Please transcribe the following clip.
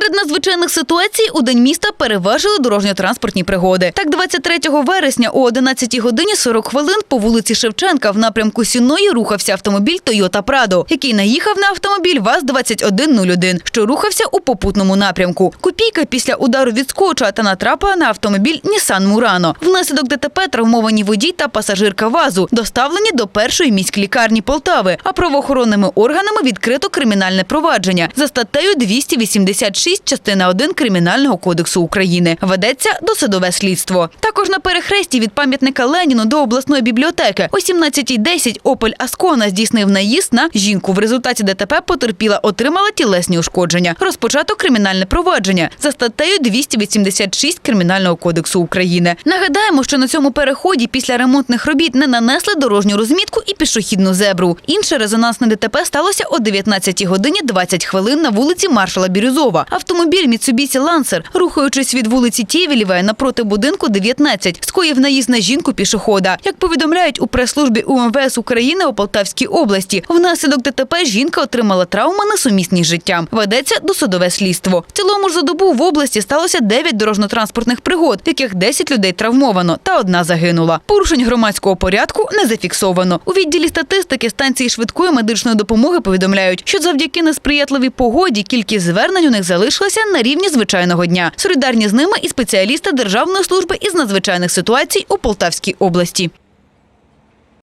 Серед надзвичайних ситуацій у день міста переважили дорожньо-транспортні пригоди. Так, 23 вересня о 11 годині 40 хвилин по вулиці Шевченка в напрямку Сінної рухався автомобіль Toyota Prado, який наїхав на автомобіль ВАЗ-2101, що рухався у попутному напрямку. Копійка після удару відскочила та натрапила на автомобіль Nissan Murano. Внаслідок ДТП травмовані водій та пасажирка ВАЗу доставлені до першої міськлікарні Полтави, а правоохоронними органами відкрито кримінальне провадження за статтею 286 частина 1 Кримінального кодексу України. Ведеться досудове слідство. Також на перехресті від пам'ятника Леніну до обласної бібліотеки о 17.10 Опель Аскона здійснив наїзд на жінку. В результаті ДТП потерпіла отримала тілесні ушкодження. Розпочато кримінальне провадження за статтею 286 Кримінального кодексу України. Нагадаємо, що на цьому переході після ремонтних робіт не нанесли дорожню розмітку і пішохідну зебру. Інше резонансне ДТП сталося о 19 годині 20 хвилин на вулиці Маршала Бірюзова. Автомобіль Mitsubishi Lancer, рухаючись від вулиці Тєвілєва напроти будинку 19, скоїв наїзд на жінку пішохода. Як повідомляють у прес-службі УМВС України у Полтавській області, внаслідок ДТП жінка отримала травми несумісні з життям. Ведеться досудове слідство. В цілому ж за добу в області сталося 9 дорожньо-транспортних пригод, в яких 10 людей травмовано та одна загинула. Порушень громадського порядку не зафіксовано. У відділі статистики станції швидкої медичної допомоги повідомляють, що завдяки несприятливій погоді кількість звернень у них залишилася на рівні звичайного дня. Солідарні з ними і спеціалісти Державної служби із надзвичайних ситуацій у Полтавській області.